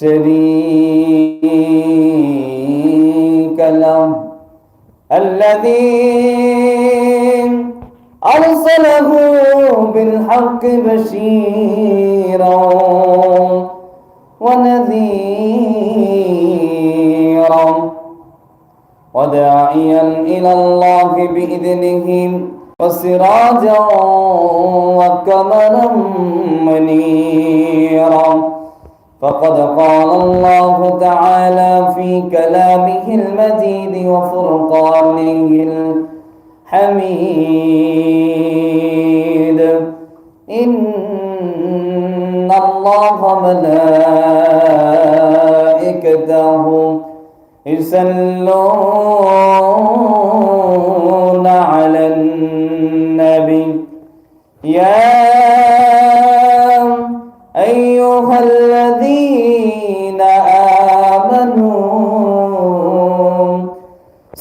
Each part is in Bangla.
شريك له الذي أرسله بالحق بشيرا ونذيرا وداعيا إلى الله بإذنه وسراجا وكملا منيرا فقد قال الله تعالى في كلامه المجيد وفرقانه الحميد. إن الله ملائكته يصلون على النبي. يا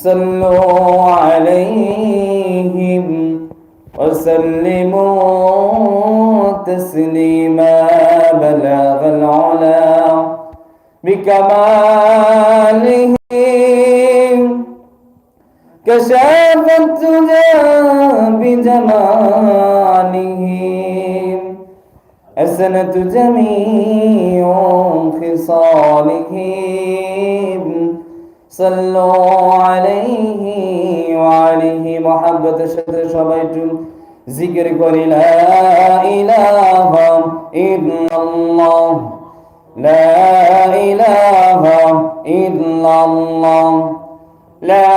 صلوا عليهم وسلموا تسليما بلغ العلا بكماله كشاف الدجى بجماله حسنة جميع خصاله صلوا عليه وعليه محبة شد شبيت ذكر لا إله إلا الله لا إله إلا الله لا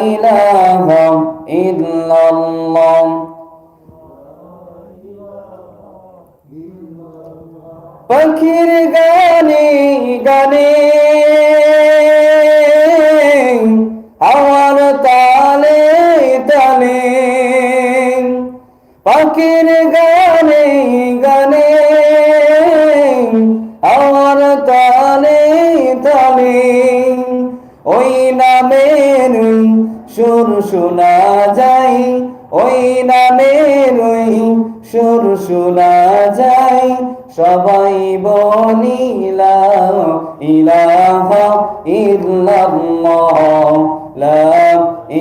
إله إلا الله. فكر قال পাখির গানে গানে, আমার তালে তালে, ওই নামের সুর শোনা যায়, ওই নামের সুর শোনা যায়, সবাই বলিলা ইলাহা ইল্লাল্লাহ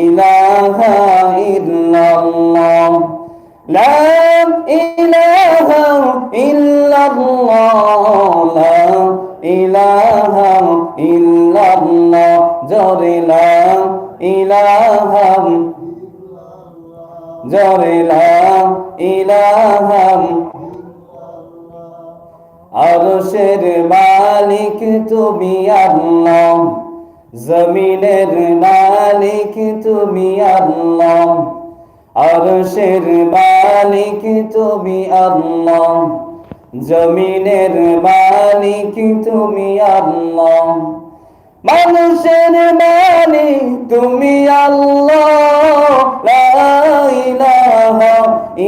ইলাহা লা ইলাহা ইল্লাল্লাহ লা ইলাহা ইল্লাল্লাহ, জরে লা ইলাহা, জরে লা ইলাহা। আরশের মালিক তুমি আল্লাহ, জমিনের মালিক তুমি আল্লাহ। আরশের মালিক তুমি আল্লাহ, জমিনের মালিক তুমি আল্লাহ। মানুষের মালিক তুমি আল্লাহ ইলাহা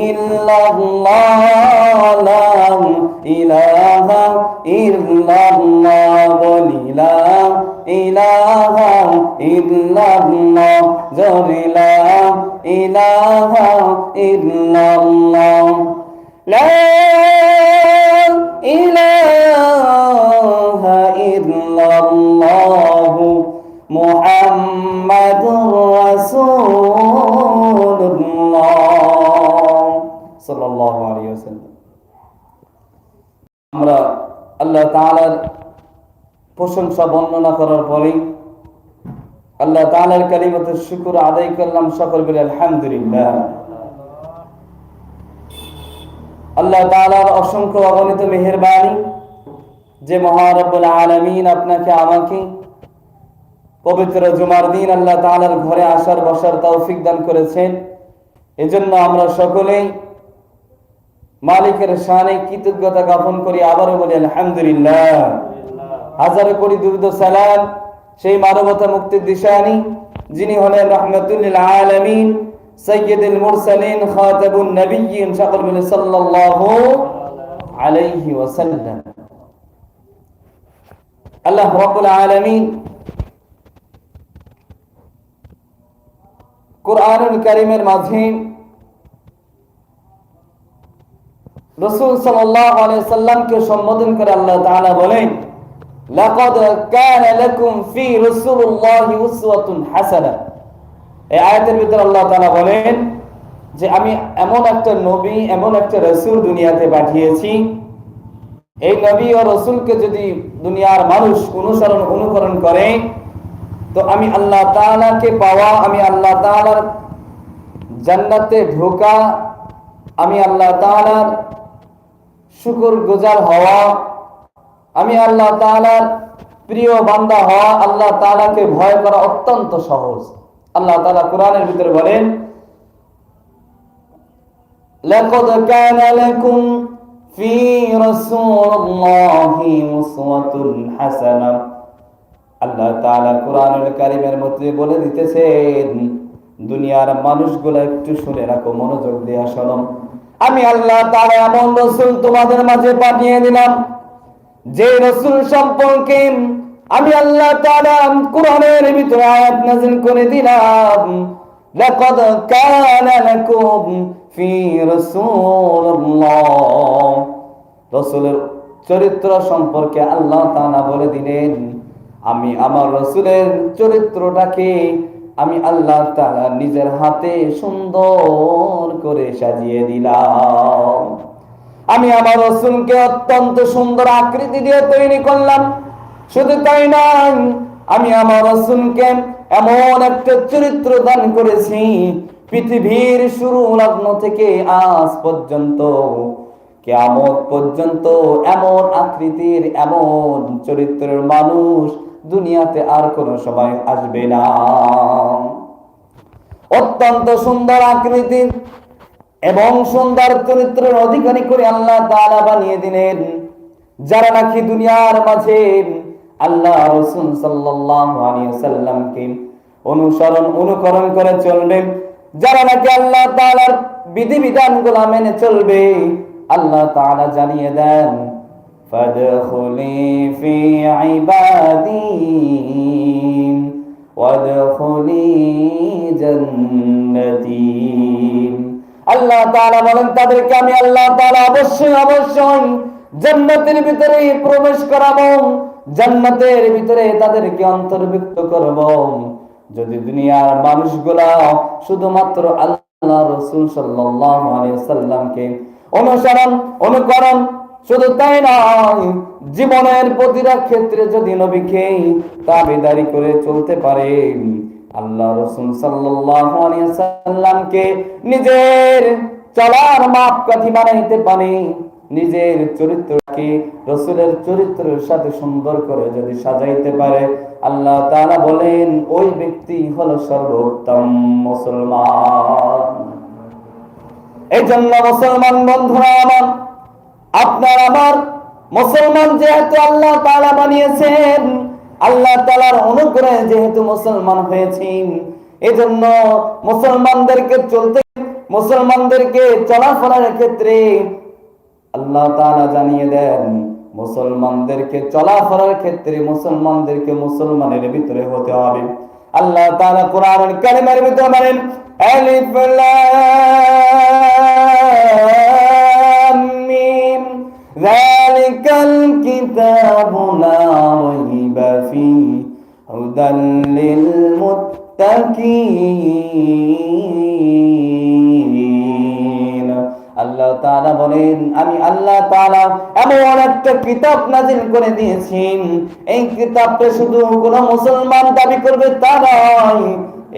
ইল্লাল্লাহ ইলাহা ইল্লাল্লাহ, বলি ইলাহা ইল্লাল্লাহ। ইলাহা ইল্লাল্লাহ। মুহাম্মাদুর রাসূলুল্লাহ। সাল্লাল্লাহু আলাইহি ওয়াসাল্লাম। আমরা আল্লাহ তাআলার প্রশংসা বর্ণনা করার পরেই আল্লাহ তাআলার কালিমাতের শুকর আদায় করলাম সকল বলে আলহামদুলিল্লাহ। আল্লাহ তাআলার অসংখ্য অগণিত মেহেরবানি, যে মহারব্বুল আলামিন আপনাকে, আমাকে পবিত্র জুমার দিন আল্লাহ তাআলার ঘরে আসার, বসার তৌফিক দান করেছেন। এজন্য আমরা সকলেই মালিকের শানে কৃতজ্ঞতা জ্ঞাপন করি, আবারও বলি, আলহামদুলিল্লাহ। হাজারো কোটি দুর্দ সালাম সেই মানবতা মুক্তির দিশানি, যিনি হলেন রহমতুল্লিল আলামিন সৈয়দুল মুরসালিন খাতাবুন নবিয়্যিন সকল মিলে সাল্লাল্লাহু আলাইহি ওয়াসাল্লাম। আল্লাহ রাব্বুল আলামিন কোরআনুল কারীমের মাঝে রসুল সাল্লাল্লাহু আলাইহি সাল্লামকে সম্বোধন করে আল্লাহ তাআলা বলেন লাকাদ কানা লাকুম ফি রাসূলিল্লাহি উসওয়াতুন হাসানাহ। এই আয়াতের ভিতরে আল্লাহ তাআলা বলেন যে আমি এমন একটা নবী, এমন একটা রাসূল দুনিয়াতে পাঠিয়েছি। এই নবী ও রসুলকে যদি দুনিয়ার মানুষ অনুসরণ, অনুকরণ করে, তো আমি আল্লাহ তাআলাকে পাওয়া, আমি আল্লাহ তাআলার জান্নাতে ঢোকা, আমি আল্লাহ তাআলার শুকর গুজার হওয়া আমি আল্লাহ তাআলার প্রিয় বান্দা হওয়া আল্লাহ তাআলাকে ভয় করা অত্যন্ত সহজ আল্লাহ তাআলা কোরআনের ভিতরে বলেন لقد كان لكم في رسول الله أسوة حسنة আল্লাহ তাআলা কোরআনুল কারীমের মধ্যে বলে দিতেছেন দুনিয়ার মানুষগুলো একটু শুনে রাখো মনোযোগ দিয়ে শোনো আমি আল্লাহ তাআলা এমন রাসূল তোমাদের মাঝে পাঠিয়ে দিলাম যে রাসূল সম্পর্কে আমি আল্লাহ তাআলা কোরআনের ভিতরে আয়াত নাযিল করে দিলাম, লাকাদ কানা লাকুম ফি রাসূলিল্লাহ। রাসূলের চরিত্র সম্পর্কে আল্লাহ তাআলা বলে দিলেন, আমি আমার রসুলের চরিত্রটাকে আমি আল্লাহ তাআলা নিজের হাতে সুন্দর করে সাজিয়ে দিলাম। আমি আমার রসুলকে অত্যন্ত সুন্দর আকৃতি দিয়ে তৈরি করলাম। শুধু তাই নয়, আমি আমার রসুলকে এমন একটা চরিত্র দান করেছি, পৃথিবীর শুরু লগ্ন থেকে আজ পর্যন্ত কেমন পর্যন্ত এমন আকৃতির, এমন চরিত্রের মানুষ দুনিয়াতে আর কোনো সময় আসবে না। অত্যন্ত সুন্দর আকৃতির এবং সুন্দর চরিত্রের অধিকারী করে আল্লাহ তালা বানিয়ে দিলেন। যারা নাকি দুনিয়ার মাঝে আল্লাহ রসুন সাল্লামকে অনুসরণ, অনুকরণ করে চলবে, যারা নাকি আল্লাহ তাআলার বিধিবিধানগুলো মেনে চলবে, আল্লাহ তালা জানিয়ে দেন, ফাদখুলি ফি ইবাদি, ওয়াদখুলি জান্নতি। আল্লাহ তাআলা বলেন, তাদেরকে আমি আল্লাহ তাআলা অবশ্যই অবশ্যই জান্নাতের ভিতরে প্রবেশ করাবো, জান্নাতের ভিতরে তাদেরকে অন্তর্ভুক্ত করব। যদি দুনিয়ার মানুষগুলা শুধুমাত্র আল্লাহ রসুল সাল্লাল্লাহু আলাইহি সাল্লামকে অনুসরণ, অনুকরণ শুধু তাই নয়, জীবনের প্রতিটা ক্ষেত্রে যদি নবীকে তাবেদারি করে চলতে পারে আল্লাহ রসুল সাল্লামকে নিজের চলার মাপকাঠি বানাইতে পারে। নিজের চরিত্রকে রসুলের চরিত্রের সাথে সুন্দর করে যদি সাজাইতে পারে, আল্লাহ তাআলা বলেন, ওই ব্যক্তি হলো সর্বোত্তম মুসলমান। এই জন্য মুসলমান বন্ধুরা আমার, আপনার আমার মুসলমান যেহেতু আল্লাহ তাআলা বানিয়েছেন আল্লাহ তাআলার অনুগ্রহে যেহেতু মুসলমান হয়েছি এজন্য মুসলমানদেরকে চলতে, মুসলমানদেরকে চলাফেরার ক্ষেত্রে আল্লাহ তাআলা জানিয়ে দেন, মুসলমানদেরকে চলাফেরার ক্ষেত্রে মুসলমানদেরকে মুসলমানের ভিতরে হতে হবে। আল্লাহ তাআলা কোরআনের কালিমার ভিতরে বলেন, আলিফ লাম মিম, যালিকাল কিতাবু লা ফীহি هدى للمتقين আল্লাহ তাআলা বলেন, আমি আল্লাহ তাআলা এমন একটা কিতাব নাজিল করে দিয়েছি। এই কিতাবটা শুধু কোন মুসলমান দাবি করবে তা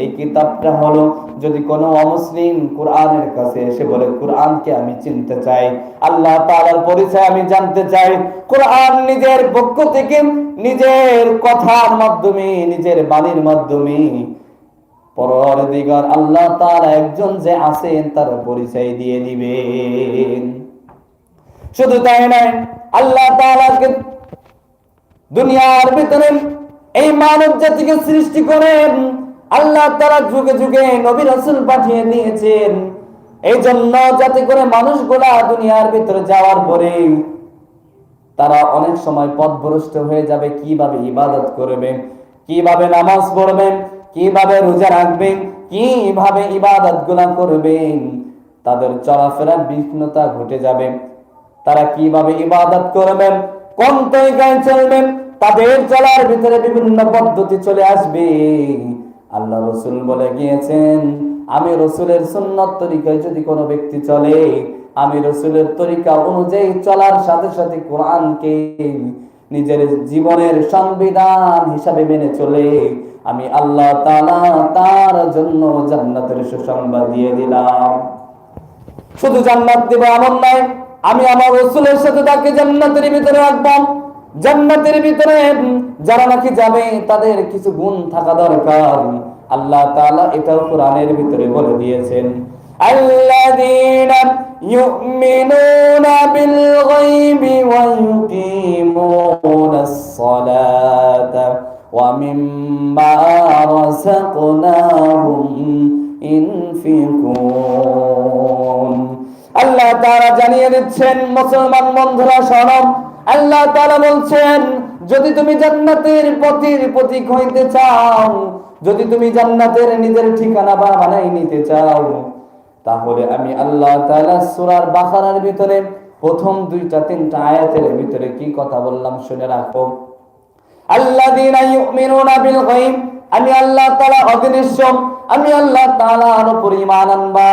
এই কিতাবটা হলো, যদি কোনো অমুসলিম কোরআনের কাছে এসে বলে, কোরআনকে আমি চিনতে চাই, আল্লাহ তাআলার পরিচয় আমি জানতে চাই, কোরআন নিজের পক্ষ থেকে নিজের কথার মাধ্যমে, নিজের বাণীর মাধ্যমে, পরদিগর আল্লাহ তাআলা একজন যে আছেন, তার পরিচয় দিয়ে দিবেন। শুধু তাই নয়, আল্লাহ তাআলাকে দুনিয়ার ভিতরে এই মানব জাতিকে সৃষ্টি করেন আল্লাহ তারা যুগে যুগে নবী রাসূল পাঠিয়ে দিয়েছেন। এই জন্য যাতে করে মানুষগুলা দুনিয়ার ভিতরে যাওয়ার পরে তারা অনেক সময় পথভ্রষ্ট হয়ে যাবে, কীভাবে ইবাদত করবে, কীভাবে নামাজ পড়বেন কীভাবে রোজা রাখবেন কীভাবে ইবাদতগুলা করবেন তাদের চলাফেরার বিঘ্নতা ঘটে যাবে। তারা কীভাবে ইবাদত করবেন কোন তরিকায় চলবেন তাদের চলার ভিতরে বিভিন্ন পদ্ধতি চলে আসবে। আল্লাহ রসুল বলে গিয়েছেন, আমি রসুলের সুন্নত তরিকায় যদি কোনো ব্যক্তি চলে, আমি রসুলের তরিকা অনুযায়ী চলার সাথে সাথে কোরআনকে নিজের জীবনের সংবিধান হিসাবে মেনে চলে। আমি আল্লাহ তাআলা তার জন্য জান্নাতের সুসংবাদ দিয়ে দিলাম। শুধু জান্নাত দেব এমন নয়, আমি আমার রসুলের সাথে তাকে জান্নাতের ভিতরে রাখব। জান্নাতের ভিতরে যারা নাকি যাবে, তাদের কিছু গুণ থাকা দরকার। আল্লাহ তাআলা এটাও কোরআনের ভিতরে বলে দিয়েছেন, আল্লাযীনা ইউমিনুনা বিল গায়বি ওয়া ইউকিমুনাস সালাতা ওয়া মিম্মা রাযাকনাহুম ইনফিকুন। আল্লাহ তাআলা জানিয়ে দিচ্ছেন, মুসলমান বন্ধুরা শরণ আল্লাহ তারা বলছেন, যদি তুমি জান্নাতের পথের প্রতীক হইতে চাও, যদি তুমি জান্নাতের নিজের ঠিকানা বা বানাই নিতে চাও, তাহলে আমি আল্লাহ তাআলা সূরার বাকারার ভিতরে প্রথম দুইটা, তিনটা আয়াতের ভিতরে কি কথা বললাম শুনে রাখো। আল্লাযীনা ইউমিনুনা বিল গায়ব, আমি আল্লাহ তাআলা অদৃশ্য, আমি আল্লাহ তাআলার উপর ঈমান আনবা,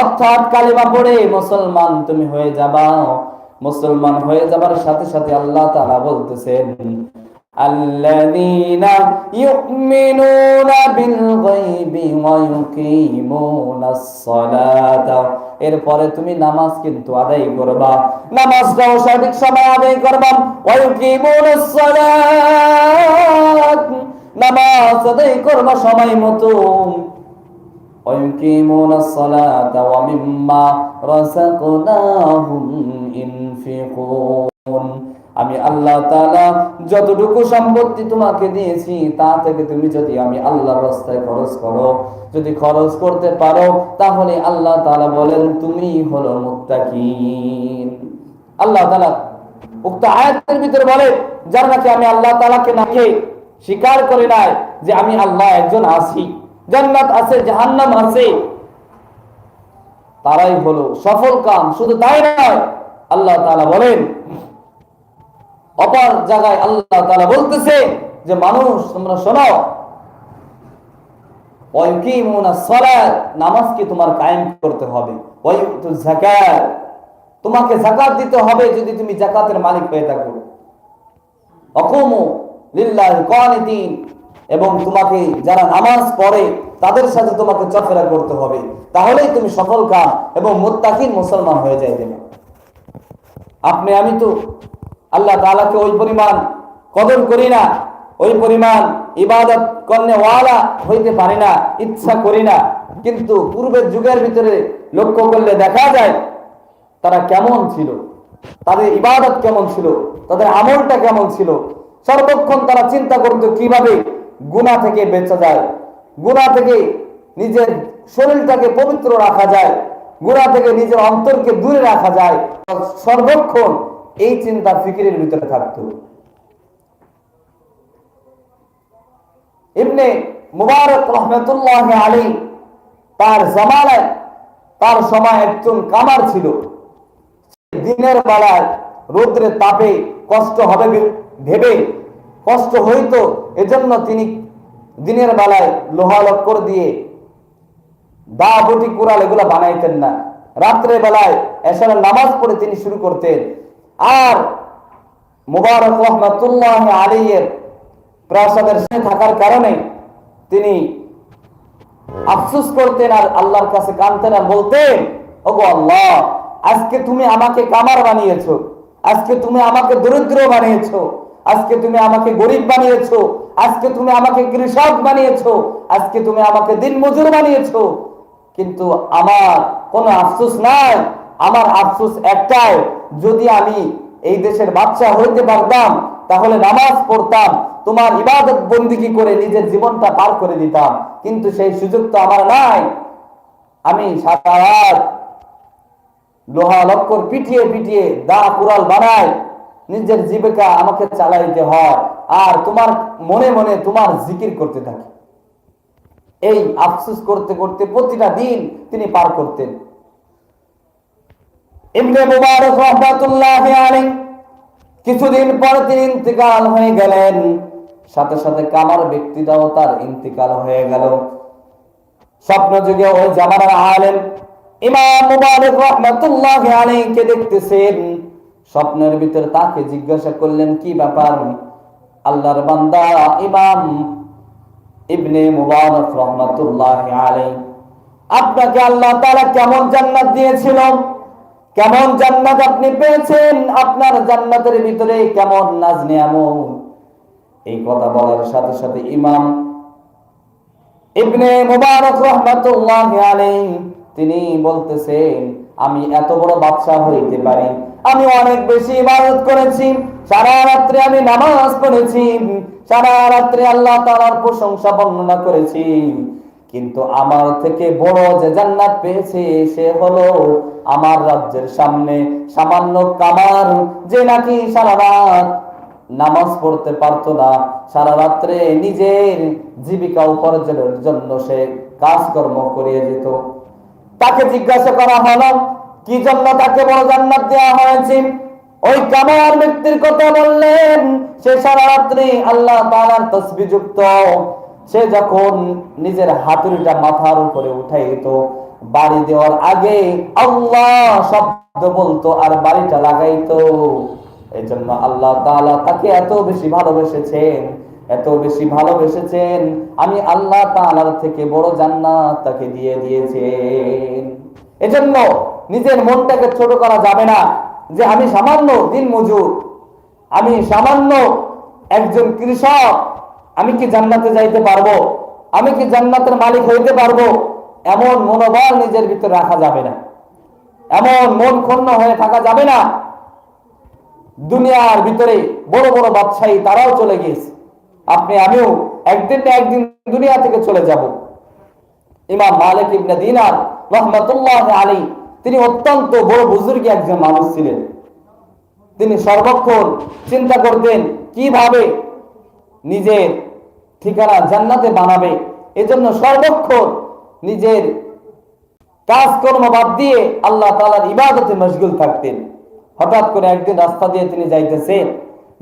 অর্থাৎ কালিমা পড়ে মুসলমান তুমি হয়ে যাবা। মুসলমান হয়ে যাবার সাথে সাথে আল্লাহ তাআলা বলতেছেন الذين يؤمنون بالغيب ويقيمون الصلاة এরপরে তুমি নামাজ কিন্তু আদায় করবা নামাজটাও সঠিক সময় আদায় করবা ওয়ায়ুকিমুনাস সালাত নামাজ আদায় করবা সময় মতো ويقيمون الصلاة ومما رزقناهم ينفقون আমি আল্লাহ তাআলা যতটুকু সম্পত্তি তোমাকে দিয়েছি, তা থেকে তুমি যদি আমি আল্লাহর রাস্তায় খরচ করো, যদি খরচ করতে পারো, তাহলে আল্লাহ তাআলা বলেন তুমি হলো মুত্তাকিন। আল্লাহ তাআলা উক্ত আয়াতের ভিতরে বলে, যারা নাকি আমি আল্লাহ তাআলাকে নাকে স্বীকার করে নাই যে আমি আল্লাহ একজন আছি। জান্নাত আছে, জাহান্নাম আছে। তারাই হলো সফল কাম, শুধু তাই নয় আল্লাহ তাআলা বলেন, অপর জায়গায় আল্লাহ তাআলা বলতেছে যে, মানুষ, তোমরা শোনো নামাজকে তোমার কায়েম করতে হবে? তোমাকে যাকাত দিতে হবে যদি তুমি যাকাতের মালিক হয়ে থাকো। এবং তোমাকে যারা নামাজ পড়ে, তাদের সাথে তোমাকে চলাফেরা করতে হবে। তাহলেই তুমি সফল কাম এবং মুত্তাকিন মুসলমান হয়ে যাইবে। আপনি, আমি তো আল্লাহ তাআলাকে ওই পরিমাণ কদর করি না, ওই পরিমাণ ইবাদত করনে ওয়ালা হইতে পারি না, ইচ্ছা করি না। কিন্তু পূর্বের যুগের ভিতরে লক্ষ্য করলে দেখা যায়, তারা কেমন ছিল? তাদের ইবাদত কেমন ছিল? তাদের আমলটা কেমন ছিল? সর্বক্ষণ তারা চিন্তা করত, কীভাবে গুনাহ থেকে বেঁচে যায়? গুনাহ থেকে নিজের শরীরটাকে পবিত্র রাখা যায়? গুনাহ থেকে নিজের অন্তরকে দূরে রাখা যায় সর্বক্ষণ এই চিন্তা ফিকিরের ভিতরে থাকতো। ইবনে মুবারক রহমতুল্লাহ আলী তার জমানায় তার সময় একজন কামার ছিল। দিনের বেলায় রৌদ্রের তাপে কষ্ট হবে ভেবে কষ্ট হইতো, এজন্য তিনি দিনের বেলায় লোহা লক্কর দিয়ে দা বটি কুড়াল এগুলা বানাইতেন না। রাত্রে বেলায় এসারের নামাজ পড়ে তিনি শুরু করতেন। আর মুবারক রহমতুল্লাহ আলীর প্রাসাদের সাথে থাকার কারণে তিনি আফসোস করতেন আর আল্লাহর কাছে কানতেন আর বলতেন, ওগো আল্লাহ, আজকে তুমি আমাকে কামার বানিয়েছো, আজকে তুমি আমাকে দরিদ্র বানিয়েছো, আজকে তুমি আমাকে গরিব বানিয়েছো, আজকে তুমি আমাকে কৃষক বানিয়েছো, আজকে তুমি আমাকে দিন মজুর বানিয়েছো। কিন্তু আমার কোনো আফসোস নাই। আমার আফসোস একটাই, যদি আমি এই দেশের বাচ্চা হইতে পারতাম, তাহলে নামাজ পড়তাম, তোমার ইবাদত বন্দিগি করে নিজের জীবনটা পার করে দিতাম। কিন্তু সেই সুযোগ তো আমার নাই। আমি সারা লোহা লক্কর পিটিয়ে পিটিয়ে দা কুড়াল বানায় নিজের জীবিকা আমাকে চালাইতে হয়। আর তোমার মনে মনে তোমার জিকির করতে থাকে। এই আফসুস করতে করতে প্রতিটা দিন তিনি পার করতেন। কিছুদিন পর তিনি ইন্তিকাল হয়ে গেলেন। সাথে সাথে কামার ব্যক্তিটাও তার ইন্তিকাল হয়ে গেল। স্বপ্ন যুগে ওই জামানার আলেম ইমাম মুবারক রহমাতুল্লাহ আলাইহিকে দেখতেছেন। স্বপ্নের ভিতর তাকে জিজ্ঞাসা করলেন, কি ব্যাপার? আল্লাহর বান্দা, ইমাম ইবনে মুবারক রহমাতুল্লাহ আলাইহি। আপনাকে আল্লাহ তাআলা কেমন জান্নাত দিয়েছিল? কেমন জান্নাত আপনি পেয়েছেন? আপনার জান্নাতের ভিতরে কেমন নাজ নিয়ামত এই কথা বলার সাথে সাথে ইমাম ইবনে মুবারক রহমাতুল্লাহ আলাইহি, তিনি বলতেছেন, আমি এত বড় বাদশাহ হইতে পারি। আমি অনেক বেশি ইবাদত করেছি, সারা রাত্রে আমি নামাজ পড়েছি, সারা রাত্রে আল্লাহ তাআলার প্রশংসা বর্ণনা করেছি। কিন্তু আমার থেকে বড় যে জান্নাত পেয়েছে, সে হলো আমার রাজ্যের সামনে সামান্য কামার, যে নাকি সারা রাত নামাজ পড়তে পারতো না, সারা রাত্রে নিজের জীবিকা উপার্জনের জন্য সে কাজকর্ম করিয়ে যেত তাকে জিজ্ঞাসা করা হলো কি জন্য তাকে বড় জান্নাত দেওয়া হয়েছে? ওই কামার ব্যক্তির কথা বললেন, সে সারা রাত্রি আল্লাহ তাআলার তসবিহ যুক্ত। সে যখন নিজের হাতুড়িটা মাথার উপরে উঠাইত, বাড়ি দেওয়ার আগে আল্লাহ শব্দ বলতো আর বাড়িটা লাগাইতো। এই জন্য আল্লাহ তাআলা তাকে এত বেশি ভালোবেসেছেন, এত বেশি ভালোবেসেছেন। আমি আল্লাহ তাআলার থেকে বড় জান্নাত তাকে দিয়ে দিয়েছেন। এজন্য নিজের মনটাকে ছোট করা যাবে না। যে আমি সামান্য দিন মজুর, আমি সামান্য একজন কৃষক, আমি কি জান্নাতে যাইতে পারব? আমি কি জান্নাতের মালিক হইতে পারব? এমন মনোবল নিজের ভিতরে রাখা যাবে না। এমন মন ক্ষুণ্ণ হয়ে থাকা যাবে না। দুনিয়ার ভিতরে বড় বড় বাদশাহী তারাও চলে গিয়েছে। আপনি, আমিও একদিন না একদিন দুনিয়া থেকে চলে যাব। ইমাম মালিক ইবনে দিনার রহমতুল্লাহ আলী তিনি অত্যন্ত বড় বুজুর্গী একজন মানুষ ছিলেন। তিনি সর্বক্ষণ চিন্তা করতেন, কীভাবে নিজের ঠিকানা জান্নাতে বানাবে? এজন্য সর্বক্ষণ নিজের কাজকর্ম বাদ দিয়ে আল্লাহ তালার ইবাদতে মশগুল থাকতেন। হঠাৎ করে একদিন রাস্তা দিয়ে তিনি যাইতেছেন।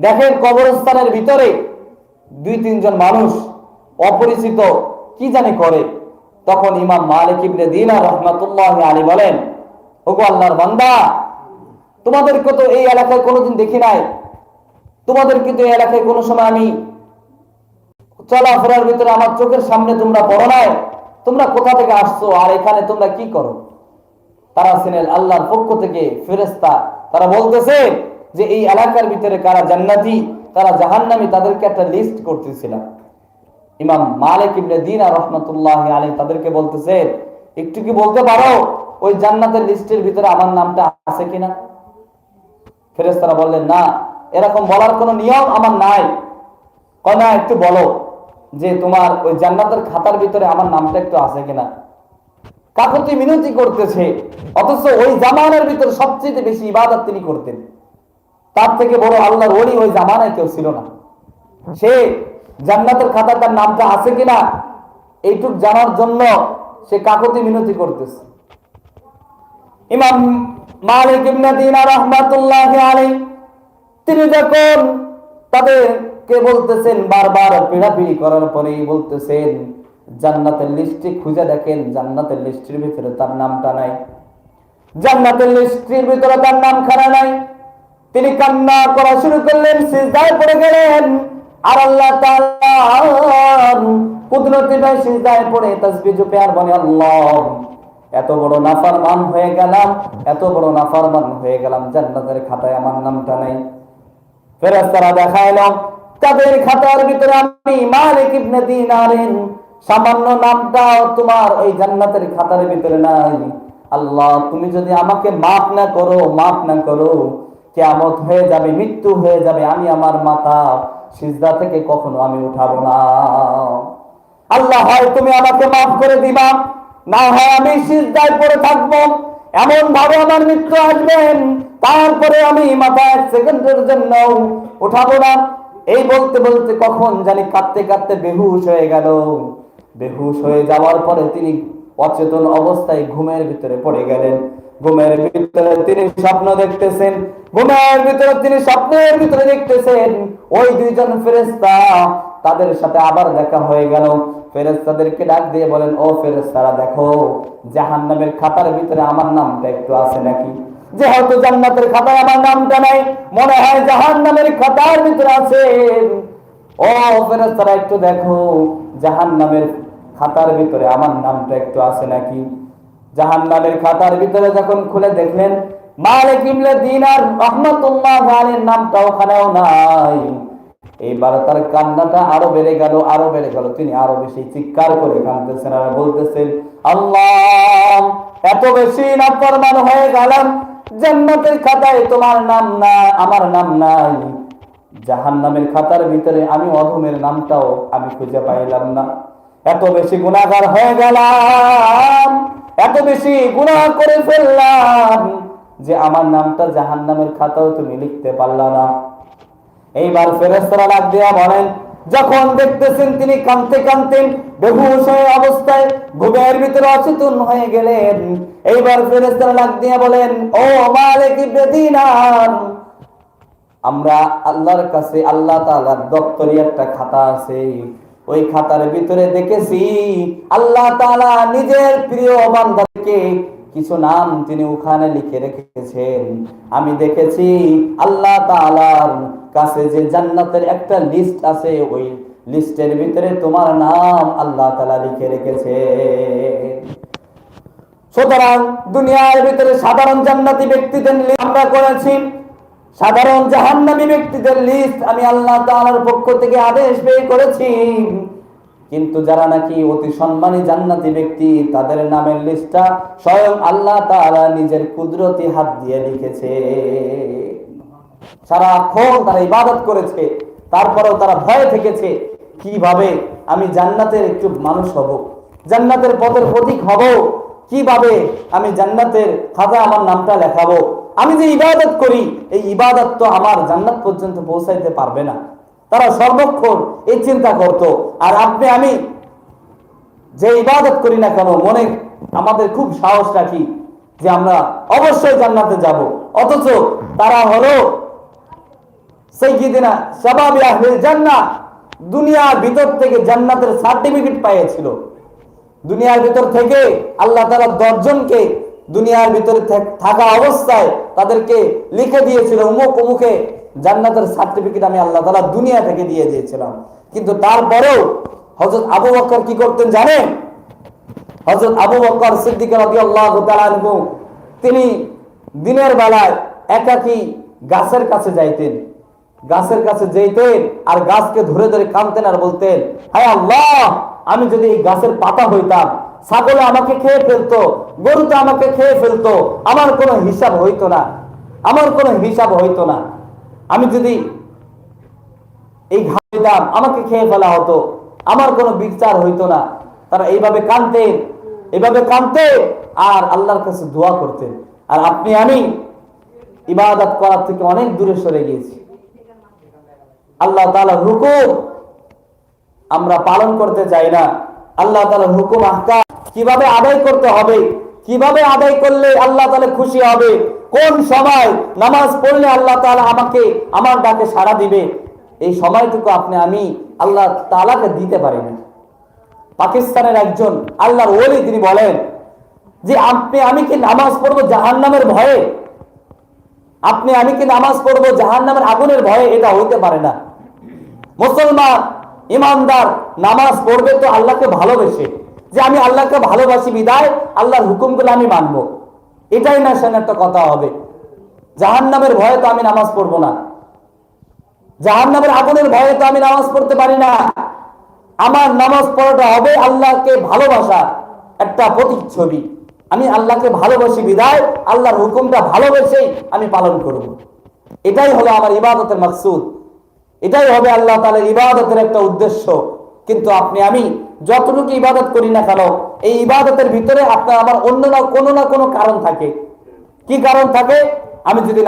দেখেন কবরস্থানের ভিতরে দুই, তিনজন মানুষ অপরিচিত, কি জানি করে। তখন ইমাম মালিক ইবনে দিনা রহমাতুল্লাহ আলী বলেন ওগো আল্লাহর বান্দা, তোমাদেরকে তো এই এলাকায় কোনোদিন দেখি নাই। তোমাদের কিন্তু এই এলাকায় কোনো সময় আমি চলাফেরার ভিতরে আমার চোখের সামনে তোমরা পড়ো নাই। তোমরা কোথা থেকে আসছো আর এখানে তোমরা কি করো? তারা ছিলেন আল্লাহর পক্ষ থেকে ফেরেস্তা তারা বলতেছে যে এই এলাকার ভিতরে কারা জান্নাতি, তারা জাহান্নামী, তাদেরকে একটা লিস্ট করতেছিলাম। ইমাম মালিক ইবনে দিনা রহমতুল্লাহ আলী তাদেরকে বলতেছে, একটু কি বলতে পারো? ওই জান্নাতের লিস্টের ভিতরে আমার নামটা আছে কিনা? ফেরেস্তারা বললেন, না, এরকম বলার কোনো নিয়ম আমার নাই। কনা একটু বলো যে তোমার ওই জান্নাতের খাতার ভিতরে আমার নামটা একটু আছে কিনা? কাকতি মিনতি করতেছে? অথচ ওই জামানের ভিতরে সবচেয়ে বেশি ইবাদত তিনি করতেন। তার থেকে বড় আল্লাহর ওলি ওই জামানায় কেউ ছিল না। সে জান্নাতের খাতা তার নামটা আছে কিনা, এইটুক জানার জন্য সে কাকতি মিনতি করতেছে। ইমাম মালিক ইবনে দিনার রহমাতুল্লাহ আলাইহি, তিনি যখন তাদেরকে বলতেছেন বারবার পিড়াপিড়ি করার পরেই বলতেছেন, জান্নাতের লিস্টে খুঁজে দেখেন, জান্নাতের লিস্টের ভিতরে তার নামটা নাই। জান্নাতের লিস্টের ভিতরে তার নাম খানা নাই। তিনি কান্না করা শুরু করলেন, সিজদায় পড়ে গেলেন। আর আল্লাহ তাআলা কুদরতি ভাই সিজদায় পড়ে তাসবিহ জপে আর বলে, আল্লাহ এত বড় নাফরমান হয়ে গেলাম, এত বড় নাফরমান হয়ে গেলাম, জান্নাতের খাতায় আমার নামটা নাই। ফেরেশতারা দেখাইলাম তাদের খাতার ভিতরে আমি মালিক ইবনে দিনারের সামান্য নামটাও তোমার ওই জান্নাতের খাতার ভিতরে নাই। আল্লাহ, তুমি যদি আমাকে মাফ না করো, মাফ না করো কেমত হয়ে যাবে, মৃত্যু হয়ে যাবে, আমি আমার মাথা সিজদা থেকে কখনো আমি উঠাবো না। আল্লাহ, হয় তুমি আমাকে মাফ করে দিবা না হয় আমি সিজদায় পড়ে থাকব এমন ভাবে আমার আসবেন, তারপরে আমি মাথা এক সেকেন্ডের জন্য উঠাবো না। এই বলতে বলতে কখন জানি কাঁদতে কাঁদতে বেহুশ হয়ে গেল। বেহুশ হয়ে যাওয়ার পরে তিনি অচেতন অবস্থায় ঘুমের ভিতরে পড়ে গেলেন। ঘুমের ভিতরে তিনি স্বপ্ন দেখতেছেন, ঘুমের ভিতরে তিনি স্বপ্নের ভিতরে দেখতেছেন, ওই দুইজন ফেরেস্তা তাদের সাথে আবার দেখা হয়ে গেল। ফেরেস্তাদেরকে ডাক দিয়ে বলেন, ও ফেরেস্তারা দেখো জাহান নামের খাতার ভিতরে আমার নামটা একটু আছে নাকি? যেহেতু জান্নাতের খাতায় আমার নামটা নাই, মনে হয় জাহান নামের খাতার ভিতরে আছে। ও ফেরেস্তারা একটু দেখো জাহান নামের খাতার ভিতরে আমার নামটা একটু আছে নাকি? জাহান নামের খাতার ভিতরে যখন খুলে দেখলেন, মালিক ইবনে দিনার রহমাতুল্লাহ আলাইহির নামটা ওখানেও নাই। এইবার তার কান্নাটা আরও বেড়ে গেল, আরও বেড়ে গেল। তিনি আরও বেশি চিৎকার করে কাঁদতেছেন আর বলতেছেন, আল্লাহ, এত বেশি নাফরমান হয়ে গেলাম, জান্নাতের খাতায় তোমার নাম না, আমার নাম নাই। জাহান নামের খাতার ভিতরে আমি অধমের নামটাও আমি খুঁজে পাইলাম না। এত বেশি গুণাগার হয়ে গেলাম, এত বেশি গুনাহ করে ফেললাম যে আমার নামটা জাহান নামের খাতাও তুমি লিখতে পারলা না। এইবার ফেরেস্তারা ডাক দেয়া বলেন, যখন দেখতেছেন তিনি কাঁদতে কাঁদতে বেহুশ হয়ে অবস্থায় ঘুমের ভিতরে অচেতন হয়ে গেলেন, এইবার ফেরেস্তারা ডাক দিয়া বলেন, ও মালিক ইবনে দিনার, আমরা আল্লাহর কাছে আল্লাহ তাআলার দপ্তরি একটা খাতা আছে, ওই খাতার ভিতরে দেখেছি, আল্লাহ তাআলা নিজের প্রিয় বান্দাকে কিছু নাম তিনি ওখানে লিখে রেখেছেন। আমি দেখেছি আল্লাহ তাআলার কাছে যে জান্নাতের একটা লিস্ট আছে, ওই লিস্টের ভিতরে তোমার নাম আল্লাহ তাআলা লিখে রেখেছে। সুতরাং দুনিয়ার ভিতরে সাধারণ জান্নাতি ব্যক্তিদের আমরা করেছি। সাধারণ জাহান্নামী ব্যক্তিদের লিস্ট আমি আল্লাহ তাআলার পক্ষ থেকে আদেশ বের করেছি। কিন্তু যারা নাকি অতি সম্মানী জান্নাতি ব্যক্তি, তাদের নামের লিস্টটা স্বয়ং আল্লাহ তাআলা নিজের কুদরতি হাত দিয়ে লিখেছে। সারাক্ষণ তারা ইবাদত করেছে, তারপরেও তারা ভয়ে থেকেছে, কীভাবে আমি জান্নাতের একটু মানুষ হব? জান্নাতের পথের প্রতীক হব? কীভাবে আমি জান্নাতের খাতা আমার নামটা লেখাবো? আমি যে ইবাদত করি, এই ইবাদত তো আমার জান্নাত পর্যন্ত পৌঁছাইতে পারবে না। তারা সর্বক্ষণ এই চিন্তা করত, আর আপনি, আমি যে ইবাদত করি না কেন, মনে আমাদের খুব সাহস রাখি যে আমরা অবশ্যই জান্নাতে যাব। অথচ তারা হলো সাইয়্যিদিনা শাবাবি আহলিল দুনিয়ার ভিতর থেকে জান্নাতের সার্টিফিকেট পেয়েছিল দুনিয়ার ভিতর থেকে আল্লাহ তাআলা দশজনকে দুনিয়ার ভিতরে থাক- অবস্থায় তাদেরকে লিখে দিয়েছিল, উমুক উমুকে জান্নাতের সার্টিফিকেট আমি আল্লাহ তাআলা দুনিয়া থেকে দিয়ে দিয়েছিলাম। কিন্তু তারপরেও হযরত আবু বকর কি করতেন জানেন? হযরত আবু বকর সিদ্দিক তাআলা তিনি দিনের বেলায় একাকী গাছের কাছে যাইতেন। গাছের কাছে যেতেন আর গাছকে ধরে ধরে কাঁদতেন আর বলতেন হায় আল্লাহ, আমি যদি এই গাছের পাতা হইতাম, ছাগলে আমাকে খেয়ে ফেলতো গরুতে আমাকে খেয়ে ফেলতো, আমার কোনো হিসাব হইতো না, আমার কোনো হিসাব হইতো না। আমি যদি এই দিতাম আমাকে খেয়ে ফেলা হতো, আমার কোনো বিচার হইতো না। তারা এইভাবে কানতেন এইভাবে কানতেন আর আল্লাহর কাছে দোয়া করতেন। আর আপনি, আমি ইবাদত করার থেকে অনেক দূরে সরে গিয়েছি। আল্লাহ তাআলার হুকুম আমরা পালন করতে চাই না। আল্লাহ তাআলার হুকুম, আহকাম। কীভাবে আদায় করতে হবে? কীভাবে আদায় করলে আল্লাহ তাআলা খুশি হবে? কোন সময় নামাজ পড়লে আল্লাহ তাআলা আমাকে আমার ডাকে সাড়া দিবে? এই সময়টুকু আপনি, আমি আল্লাহ তাআলাকে দিতে পারি না। পাকিস্তানের একজন আল্লাহর ওলি তিনি বলেন যে, আপনি, আমি কি নামাজ পড়ব জাহান্নামের ভয়ে? আপনি, আমি কি নামাজ পড়ব? জাহান্নামের আগুনের ভয়ে এটা হইতে পারে না। মুসলমান, ইমানদার, নামাজ পড়বে তো আল্লাহকে ভালোবেসে। যে আমি আল্লাহকে ভালোবাসি বিদায়, আল্লাহর হুকুমগুলো আমি মানবো। এটাই না, সেন একটা কথা হবে। জাহান্নামের ভয়ে তো আমি নামাজ পড়ব না। জাহান্নামের আগুনের ভয়ে তো আমি নামাজ পড়তে পারি না। আমার নামাজ পড়াটা হবে আল্লাহকে ভালোবাসা একটা প্রতিচ্ছবি। আমি আল্লাহকে ভালোবাসি, বিদায়। আল্লাহর হুকুমটা ভালোবেসেই আমি পালন করব। এটাই হলো আমার ইবাদতের মাকসুদ। এটাই হবে আল্লাহ তালের ইবাদতের একটা উদ্দেশ্য। কিন্তু আপনি, আমি যতটুকু ইবাদত করি না কেন, এই ইবাদতের ভিতরে আপনার আমার অন্য না, কোনো না কোনো কারণ থাকে। কি কারণ থাকে? আমি যদি